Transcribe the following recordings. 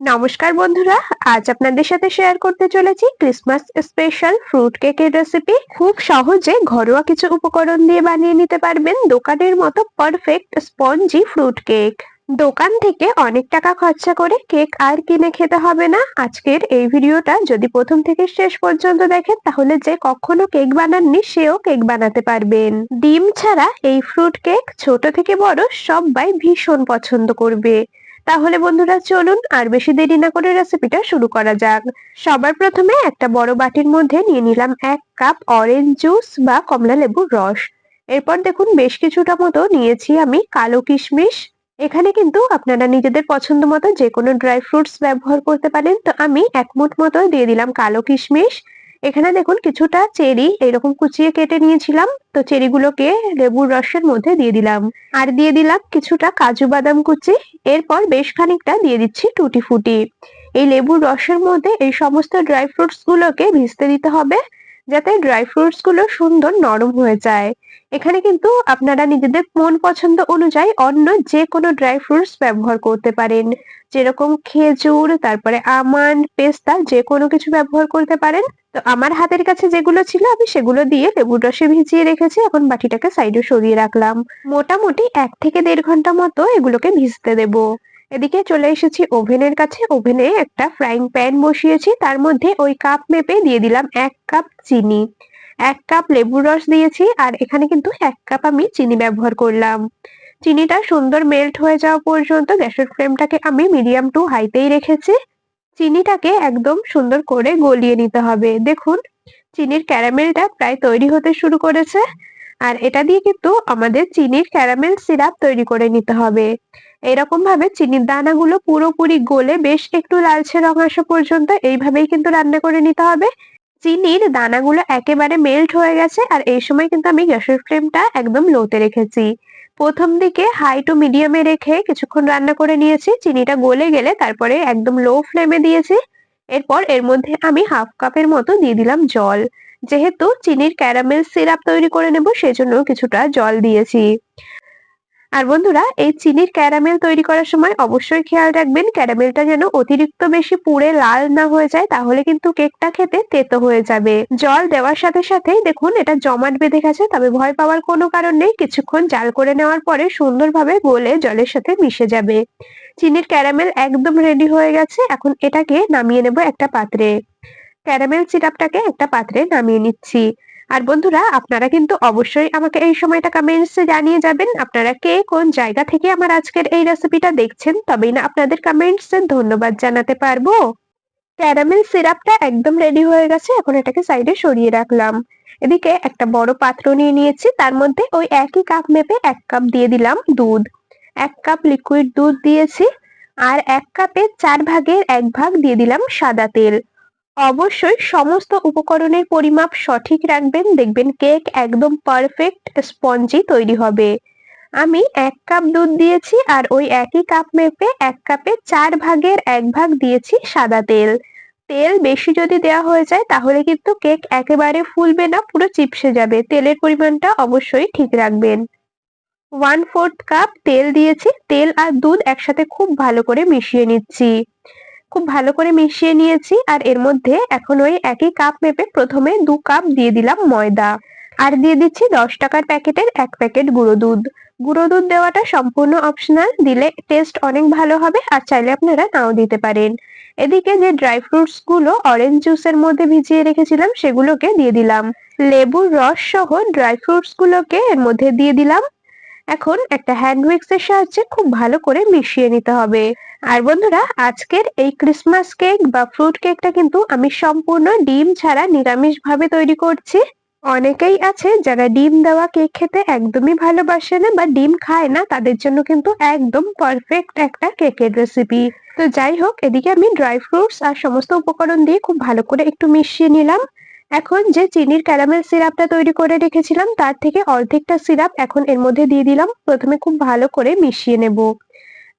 নমস্কার বন্ধুরা, আজ আপনাদের সাথে শেয়ার করতে চলেছি ক্রিসমাস স্পেশাল ফ্রুট কেকের রেসিপি খুব সহজে ঘরোয়া কিছু উপকরণ দিয়ে বানিয়ে নিতে পারবেন দোকানের মতো পারফেক্ট স্পঞ্জি ফ্রুট কেক দোকান থেকে অনেক টাকা খরচা করে কেক আর কিনে খেতে হবে না। আজকের এই ভিডিওটা যদি প্রথম থেকে শেষ পর্যন্ত দেখেন, তাহলে যে কখনো কেক বানাননি, সেও কেক বানাতে পারবেন। ডিম ছাড়া এই ফ্রুট কেক ছোট থেকে বড় সবাই ভীষণ পছন্দ করবে। তাহলে বন্ধুরা চলুন আর বেশি দেরি না করে রেসিপিটা শুরু করা যাক। সবার প্রথমে একটা বড় বাটির মধ্যে নিয়ে নিলাম এক কাপ অরেঞ্জ জুস বা কমলা লেবুর রস। এরপর দেখুন বেশ কিছুটা মতো নিয়েছি আমি কালো কিশমিশ। এখানে কিন্তু আপনারা নিজেদের পছন্দ মতো যে কোনো ড্রাই ফ্রুটস ব্যবহার করতে পারেন। তো আমি এক মুঠ মতো দিয়ে দিলাম কালো কিশমিশ। এখানে দেখুন কিছুটা চেরি এরকম কুচিয়ে কেটে নিয়েছিলাম। তো চেরিগুলোকে লেবুর রসের মধ্যে দিয়ে দিলাম। আর দিয়ে দিলাম কিছুটা কাজু বাদাম কুচি। এরপর বেশ খানিকটা দিয়ে দিচ্ছি টুটি ফুটি এই লেবুর রসের মধ্যে এই সমস্ত ড্রাই ফ্রুটস গুলোকে ভিজতে দিতে হবে। যাতে ড্রাই ফ্রুটসগুলো সুন্দর নরম হয়ে যায়। এখানে কিন্তু আপনারা নিজেদের মন পছন্দ অনুযায়ী অন্য যে কোনো ড্রাই ফ্রুটস ব্যবহার করতে পারেন। যেরকম খেজুর, তারপরে আমন্ড, পেস্তা যে কোনো কিছু ব্যবহার করতে পারেন। তো আমার হাতের কাছে যেগুলো ছিল আমি সেগুলো দিয়ে লেবুর রসে ভিজিয়ে রেখেছি। এখন বাটিটাকে সাইডে সরিয়ে রাখলাম। মোটামুটি এক থেকে দেড় ঘণ্টা মতো এগুলোকে ভিজতে দেব। এদিকে চলে এসেছি ওভেনের কাছে। ওভেনে একটা ফ্রাইং প্যান বসিয়েছি। তার মধ্যে ওই কাপ মেপে দিয়ে দিলাম এক কাপ চিনি। এক কাপ লেবুর রস দিয়েছি আর এখানে কিন্তু এক কাপ আমি চিনি ব্যবহার করলাম। চিনিটা সুন্দর মেল্ট হয়ে যাওয়া পর্যন্ত গ্যাসের ফ্লেমটাকে আমি মিডিয়াম টু হাইতেই রেখেছি। চিনিটাকে একদম সুন্দর করে গলিয়ে নিতে হবে। দেখুন, চিনির ক্যারামেলটা প্রায় তৈরি হতে শুরু করেছে। আর এটা দিয়ে কিন্তু আমাদের চিনির ক্যারামেল সিরাপ তৈরি করে নিতে হবে। এরকম ভাবে চিনির দানাগুলো পুরোপুরি গলে বেশ একটু লালচে রং আসা পর্যন্ত এইভাবেই কিন্তু রান্না করে নিতে হবে। চিনির দানাগুলো একেবারে মেল্ট হয়ে গেছে আর এই সময় কিন্তু আমি গ্যাসের ফ্লেমটা একদম লোতে রেখেছি। প্রথম দিকে হাই টু মিডিয়ামে রেখে কিছুক্ষণ রান্না করে নিয়েছি। চিনিটা গলে গেলে তারপরে একদম লো ফ্লেমে দিয়েছি। এরপর এর মধ্যে আমি হাফ কাপের মতো দিয়ে দিলাম জল। যেহেতু চিনির ক্যারামেল সিরাপ তৈরি করে নেব, সেজন্য কিছুটা জল দিয়েছি। আর বন্ধুরা, এই চিনির ক্যারামেল তৈরি করার সময় অবশ্যই খেয়াল রাখবেন, ক্যারামেলটা যেন অতিরিক্ত বেশি পুড়ে লাল না হয়ে যায়, তাহলে কিন্তু কেকটা খেতে তেতো হয়ে যাবে। জল দেওয়ার সাথে সাথেই দেখুন, এটা জমাট বেঁধে গেছে, তবে ভয় পাওয়ার কোনো কারণ নেই, কিছুক্ষণ জাল করে নেওয়ার পরে সুন্দরভাবে গলে জলের সাথে মিশে যাবে। চিনির ক্যারামেল একদম রেডি হয়ে গেছে, এখন এটাকে নামিয়ে নেব একটা পাত্রে। ক্যারামেল সিরাপটাকে একটা পাত্রে নামিয়ে নিচ্ছি। আর বন্ধুরা, আপনারা কিন্তু অবশ্যই আমাকে এই সময়টা কমেন্টসে জানিয়ে যাবেন, আপনারা কে কোন জায়গা থেকে আমার আজকের এই রেসিপিটা দেখছেন, তবেই না আপনাদের কমেন্টসে ধন্যবাদ জানাতে পারব। ক্যারামেল সিরাপটা একদম রেডি হয়ে গেছে, এখন এটাকে সাইডে সরিয়ে রাখলাম। এদিকে একটা বড় পাত্র নিয়ে নিয়েছি, তার মধ্যে ওই একই কাপ মেপে এক কাপ দিয়ে দিলাম দুধ। এক কাপ লিকুইড দুধ দিয়েছি, আর এক কাপে চার ভাগের এক ভাগ দিয়ে দিলাম সাদা তেল। অবশ্যই সমস্ত উপকরণের পরিমাপ সঠিক রাখবেন। দেখবেন কেক একদম পারফেক্ট স্পঞ্জি তৈরি হবে। আমি এক কাপ দুধ দিয়েছি আর ওই একই কাপ মেপে এক কাপে চার ভাগের এক ভাগ দিয়েছি সাদা তেল। তেল বেশি যদি দেওয়া হয়ে যায় তাহলে কিন্তু কেক একেবারে ফুলবে না, পুরো চিপসে যাবে। তেলের পরিমাণটা অবশ্যই ঠিক রাখবেন। ওয়ান ফোর্থ কাপ তেল দিয়েছি। তেল আর দুধ একসাথে খুব ভালো করে মিশিয়ে নিচ্ছি। খুব ভালো করে মিশিয়ে নিয়েছি আর এর মধ্যে এখন ওই একই কাপ মেপে প্রথমে দু কাপ দিয়ে দিলাম ময়দা। আর দিয়ে দিচ্ছি দশ টাকার প্যাকেটের এক প্যাকেট গুঁড়ো দুধ। গুঁড়ো দুধ দেওয়াটা সম্পূর্ণ অপশনাল দিলে টেস্ট অনেক ভালো হবে আর চাইলে আপনারা নাও দিতে পারেন। এদিকে যে ড্রাই ফ্রুটসগুলো অরেঞ্জ জুসের মধ্যে ভিজিয়ে রেখেছিলাম সেগুলোকে দিয়ে দিলাম। লেবুর রস সহ ড্রাই ফ্রুটস গুলোকে এর মধ্যে দিয়ে দিলাম। এখন একটা হ্যান্ড উইক্সের সাহায্যে খুব ভালো করে মিশিয়ে নিতে হবে। আর বন্ধুরা, আজকের এই ক্রিসমাস কেক বা ফ্রুট কেকটা কিন্তু আমি সম্পূর্ণ ডিম ছাড়া নিরামিষ ভাবে তৈরি করছি। অনেকেই আছে যারা ডিম দেওয়া কেক খেতে একদমই ভালোবাসে না বা ডিম খায় না, তাদের জন্য কিন্তু একদম পারফেক্ট একটা কেকের রেসিপি তো যাই হোক, এদিকে আমি ড্রাই ফ্রুটস আর সমস্ত উপকরণ দিয়ে খুব ভালো করে একটু মিশিয়ে নিলাম। এখন যে চিনির ক্যারামেল সিরাপটা তৈরি করে রেখেছিলাম, তার থেকে অর্ধেকটা সিরাপ এখন এর মধ্যে দিয়ে দিলাম। প্রথমে খুব ভালো করে মিশিয়ে নেব।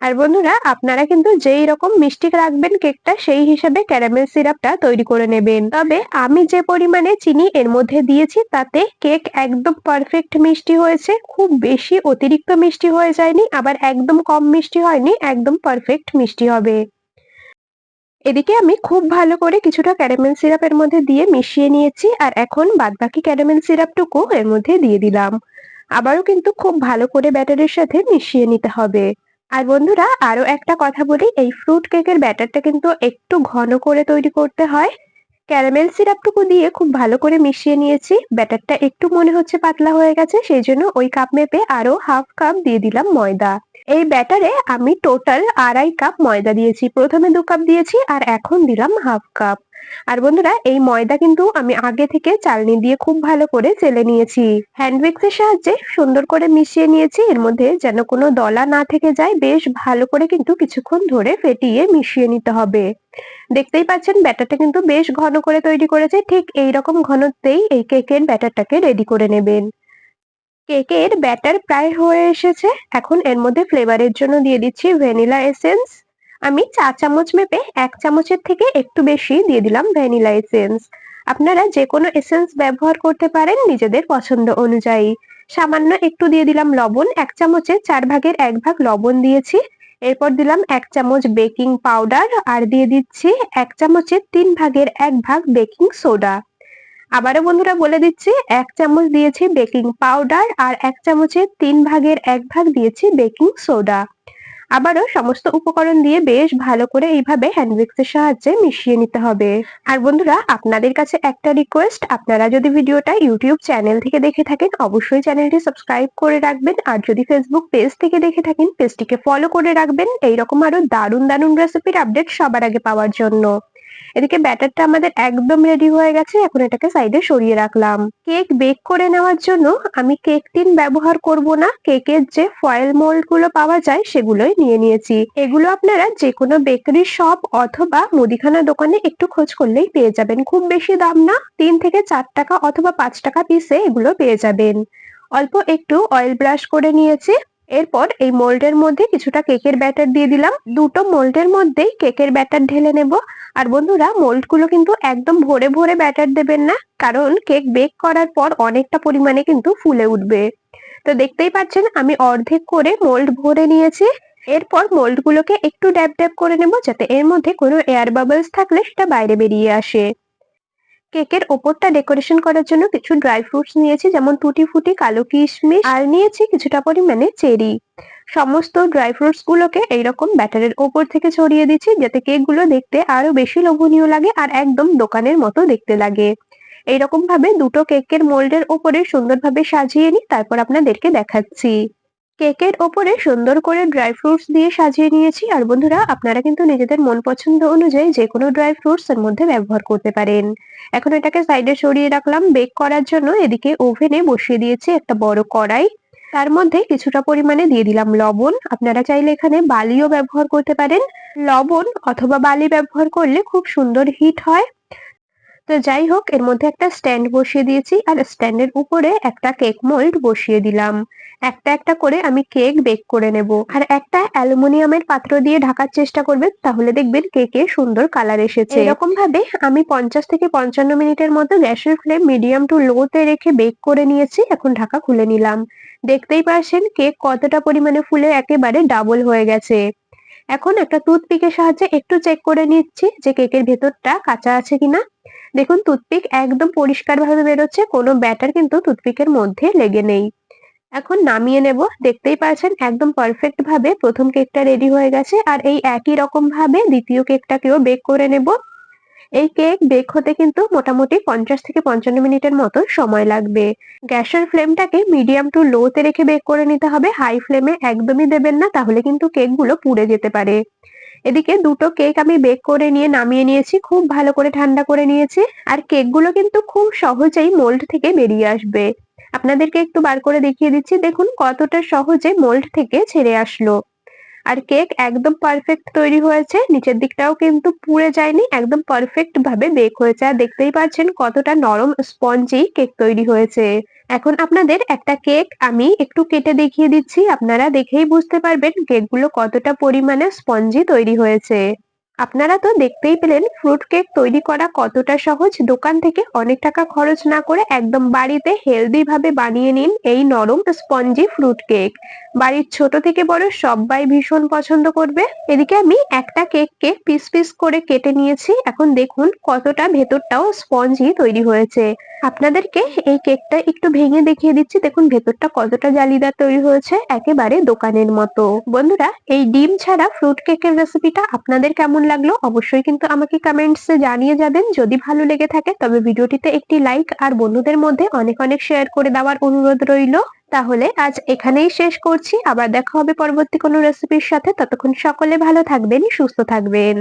আর বন্ধুরা, আপনারা কিন্তু যেই রকম মিষ্টি রাখবেন কেকটা, সেই হিসাবে ক্যারামেল সিরাপটা তৈরি করে নেবেন। তবে আমি যে পরিমাণে চিনি এর মধ্যে দিয়েছি, তাতে কেক একদম পারফেক্ট মিষ্টি হয়েছে। খুব বেশি অতিরিক্ত মিষ্টি হয়ে যায়নি, আবার একদম কম মিষ্টি হয়নি, একদম পারফেক্ট মিষ্টি হবে। এদিকে আমি খুব ভালো করে কিছুটা ক্যারামেল সিরাপের মধ্যে দিয়ে মিশিয়ে নিয়েছি আর এখন বাদবাকি ক্যারামেল সিরাপটুকু এর মধ্যে দিয়ে দিলাম। আবারও কিন্তু খুব ভালো করে ব্যাটারের সাথে মিশিয়ে নিতে হবে। আর বন্ধুরা আরও একটা কথা বলি, এই ফ্রুট কেকের ব্যাটারটা কিন্তু একটু ঘন করে তৈরি করতে হয়। ক্যারামেল সিরাপটুকু দিয়ে খুব ভালো করে মিশিয়ে নিয়েছি ব্যাটারটা একটু মনে হচ্ছে পাতলা হয়ে গেছে, সেই জন্য ওই কাপ মেপে আরও হাফ কাপ দিয়ে দিলাম ময়দা। এই ব্যাটারে আমি টোটাল আড়াই কাপ ময়দা দিয়েছি। প্রথমে দু কাপ দিয়েছি আর এখন দিলাম হাফ কাপ। আর বন্ধুরা, এই ময়দা কিন্তু আমি আগে থেকে চালনি দিয়ে খুব ভালো করে চেলে নিয়েছি। হ্যান্ড এর সাহায্যে সুন্দর করে মিশিয়ে নিয়েছি। এর মধ্যে যেন কোনো দলা না থেকে যায়, বেশ ভালো করে কিন্তু কিছুক্ষণ ধরে ফেটিয়ে মিশিয়ে নিতে হবে। দেখতেই পাচ্ছেন, ব্যাটারটা কিন্তু বেশ ঘন করে তৈরি করেছে। ঠিক এই রকম ঘনত্বেই এই কেকের ব্যাটারটাকে রেডি করে নেবেন। কেকের ব্যাটার প্রায় হয়ে এসেছে। এখন এর মধ্যে ফ্লেভারের জন্য দিয়ে দিচ্ছি ভ্যানিলা এসেন্স আমি চা চামচ মেপে এক চামচের থেকে একটু বেশি দিয়ে দিলাম ভ্যানিলা এসেন্স আপনারা যে কোনো এসেন্স ব্যবহার করতে পারেন নিজেদের পছন্দ অনুযায়ী। সামান্য একটু দিয়ে দিলাম লবণ, এক চামচে চার ভাগের এক ভাগ লবণ দিয়েছি। এরপর দিলাম এক চামচ বেকিং পাউডার আর দিয়ে দিচ্ছি এক চামচের তিন ভাগের এক ভাগ বেকিং সোডা আবারও বন্ধুরা বলে দিচ্ছি, এক চামচ দিয়েছি বেকিং পাউডার আর এক চামচের তিন ভাগের এক ভাগ দিয়েছি বেকিং সোডা। আবারও সমস্ত উপকরণ দিয়ে বেশ ভালো করে এইভাবে হ্যান্ডউইক্সের সাহায্যে মিশিয়ে নিতে হবে। আর বন্ধুরা, আপনাদের কাছে একটা রিকোয়েস্ট আপনারা যদি ভিডিওটা ইউটিউব চ্যানেল থেকে দেখে থাকেন, অবশ্যই চ্যানেলটি সাবস্ক্রাইব করে রাখবেন। আর যদি ফেসবুক পেজ থেকে দেখে থাকেন পেজটিকে ফলো করে রাখবেন। এইরকম আরও দারুণ দারুণ রেসিপির আপডেট সবার আগে পাওয়ার জন্য। এদিকে ব্যাটারটা আমাদের একদম রেডি হয়ে গেছে, এখন এটাকে সাইডে সরিয়ে রাখলাম। কেক বেক করে নেওয়ার জন্য আমি কেক টিন ব্যবহার করব না কেকের যে ফয়েল মোল্ডগুলো পাওয়া যায় সেগুলোই নিয়ে নিয়েছি। এগুলো আপনারা যে কোনো বেকারি শপ অথবা মুদিখানা দোকানে একটু খোঁজ করলেই পেয়ে যাবেন। খুব বেশি দাম না, তিন থেকে চার টাকা অথবা পাঁচ টাকা পিসে এগুলো পেয়ে যাবেন। অল্প একটু অয়েল ব্রাশ করে নিয়েছি। এরপর এই মোল্ডের মধ্যে কিছুটা কেকের ব্যাটার দিয়ে দিলাম। দুটো মোল্ডের মধ্যেই কেকের ব্যাটার ঢেলে নেব। আর বন্ধুরা মোল্ডগুলো কিন্তু একদম ভরে ভরে ব্যাটার দেবেন না, কারণ কেক বেক করার পর অনেকটা পরিমাণে কিন্তু ফুলে উঠবে। তো দেখতেই পাচ্ছেন, আমি অর্ধেক করে মোল্ড ভরে নিয়েছি। এরপর মোল্ডগুলোকে একটু ড্যাব ড্যাব করে নেব, যাতে এর মধ্যে কোনো এয়ার বাবলস থাকলে সেটা বাইরে বেরিয়ে আসে। কেকের ওপরটা ডেকোরেশন করার জন্য কিছু ড্রাই ফ্রুটস নিয়েছি, যেমন টুটি ফুটি, কালো কিশমিশ, আর নিয়েছি কিছুটা পরিমাণে চেরি। সমস্ত ড্রাই ফ্রুটস গুলোকে এইরকম ব্যাটারের ওপর থেকে ছড়িয়ে দিচ্ছি, যাতে কেকগুলো দেখতে আরও বেশি লোভনীয় লাগে আর একদম দোকানের মতো দেখতে লাগে। এইরকম ভাবে দুটো কেকের মোল্ডের ওপরে সুন্দরভাবে সাজিয়ে নিই, তারপর আপনাদেরকে দেখাচ্ছি। কেকের ওপরে সুন্দর করে ড্রাই ফ্রুটস দিয়ে সাজিয়ে নিয়েছি। আর বন্ধুরা, আপনারা কিন্তু নিজেদের মন পছন্দ অনুযায়ী যে কোনো ড্রাই ফ্রুটস এর মধ্যে ব্যবহার করতে পারেন। এখন এটাকে সাইডে সরিয়ে রাখলাম। বেক করার জন্য এদিকে ওভেনে বসিয়ে দিয়েছি একটা বড় কড়াই। তার মধ্যে কিছুটা পরিমাণে দিয়ে দিলাম লবণ। আপনারা চাইলে এখানে বালিও ব্যবহার করতে পারেন। লবণ অথবা বালি ব্যবহার করলে খুব সুন্দর হিট হয়। তো যাই হোক, এর মধ্যে একটা স্ট্যান্ড বসিয়ে দিয়েছি আর স্ট্যান্ডের উপরে একটা কেক মোল্ড বসিয়ে দিলাম। একটা একটা করে আমি কেক বেক করে নেব। আর একটা অ্যালুমিনিয়ামের পাত্র দিয়ে ঢাকার চেষ্টা করবেন, তাহলে দেখবেন কেকে সুন্দর কালার এসেছে। এরকম ভাবে আমি পঞ্চাশ থেকে পঞ্চান্ন মিনিটের মতো গ্যাসের ফ্লেম মিডিয়াম টু লোতে রেখে বেক করে নিয়েছি, এখন ঢাকা খুলে নিলাম। দেখতেই পারছেন কেক কতটা পরিমাণে ফুলে একেবারে ডাবল হয়ে গেছে। এখন একটা টুথপিকের সাহায্যে একটু চেক করে নিচ্ছি যে কেকের ভেতরটা কাঁচা আছে কিনা। দেখুন টুথপিক একদম পরিষ্কারভাবে বেরোচ্ছে, কোনো ব্যাটার কিন্তু টুথপিকের মধ্যে লেগে নেই। এখন নামিয়ে নেব, দেখতেই পাচ্ছেন একদম পারফেক্ট ভাবে প্রথম কেকটা রেডি হয়ে গেছে, আর এই একই রকম ভাবে দ্বিতীয় কেকটাকেও বেক করে নেব। এই কেক বেক হতে কিন্তু মোটামুটি পঞ্চাশ থেকে পঞ্চান্ন মিনিটের মতো সময় লাগবে। গ্যাসের ফ্লেমটাকে মিডিয়াম টু লোতে রেখে বেক করে নিতে হবে। হাই ফ্লেমে একদমই দেবেন না, তাহলে কিন্তু কেকগুলো পুড়ে যেতে পারে। এদিকে দুটো কেক আমি বেক করে নিয়ে নামিয়ে নিয়েছি, খুব ভালো করে ঠান্ডা করে নিয়েছি। আর কেকগুলো কিন্তু খুব সহজেই মোল্ড থেকে বেরিয়ে আসবে। আপনাদেরকে একটু বার করে দেখিয়ে দিচ্ছি, দেখুন কতটা সহজে মোল্ড থেকে ছেড়ে আসলো। আর কেক একদম পারফেক্ট তৈরি হয়েছে। নিচের দিকটাও কিন্তু পুড়ে যায়নি, একদম পারফেক্ট ভাবে বেক হয়েছে। আর দেখতেই পাচ্ছেন কতটা নরম স্পঞ্জি কেক তৈরি হয়েছে। এখন আপনাদের একটা কেক আমি একটু কেটে দেখিয়ে দিচ্ছি। আপনারা দেখেই বুঝতে পারবেন কেকগুলো কতটা পরিমাণে স্পঞ্জি তৈরি হয়েছে। আপনারা তো দেখতেই পেলেন ফ্রুট কেক তৈরি করা কতটা সহজ। দোকান থেকে অনেক টাকা খরচ না করে একদম বাড়িতে হেলদি ভাবে বানিয়ে নিন এই নরম স্পঞ্জি ফ্রুট কেক বাড়ির ছোট থেকে বড় সবাই ভীষণ পছন্দ করবে। এদিকে আমি একটা কেককে পিস পিস করে কেটে নিয়েছি। এখন দেখুন কতটা ভেতরটাও স্পঞ্জি তৈরি হয়েছে। আপনাদেরকে এই কেকটা একটু ভেঙে দেখিয়ে দিচ্ছি। দেখুন ভেতরটা কতটা জালিদার তৈরি হয়েছে একেবারে দোকানের মতো। বন্ধুরা, এই ডিম ছাড়া ফ্রুট কেকের রেসিপিটা আপনাদের কেমন লাগল, অবশ্যই কিন্তু আমাকে কমেন্টসে জানিয়ে যাবেন। যদি ভালো লেগে থাকে, তবে ভিডিওটিতে একটি লাইক আর বন্ধুদের মধ্যে অনেক অনেক শেয়ার করে দেওয়ার অনুরোধ রইল। তাহলে আজ এখানেই শেষ করছি। আবার দেখা হবে পরবর্তী কোনো রেসিপির সাথে। ততক্ষণ সকলে ভালো থাকবেন, সুস্থ থাকবেন।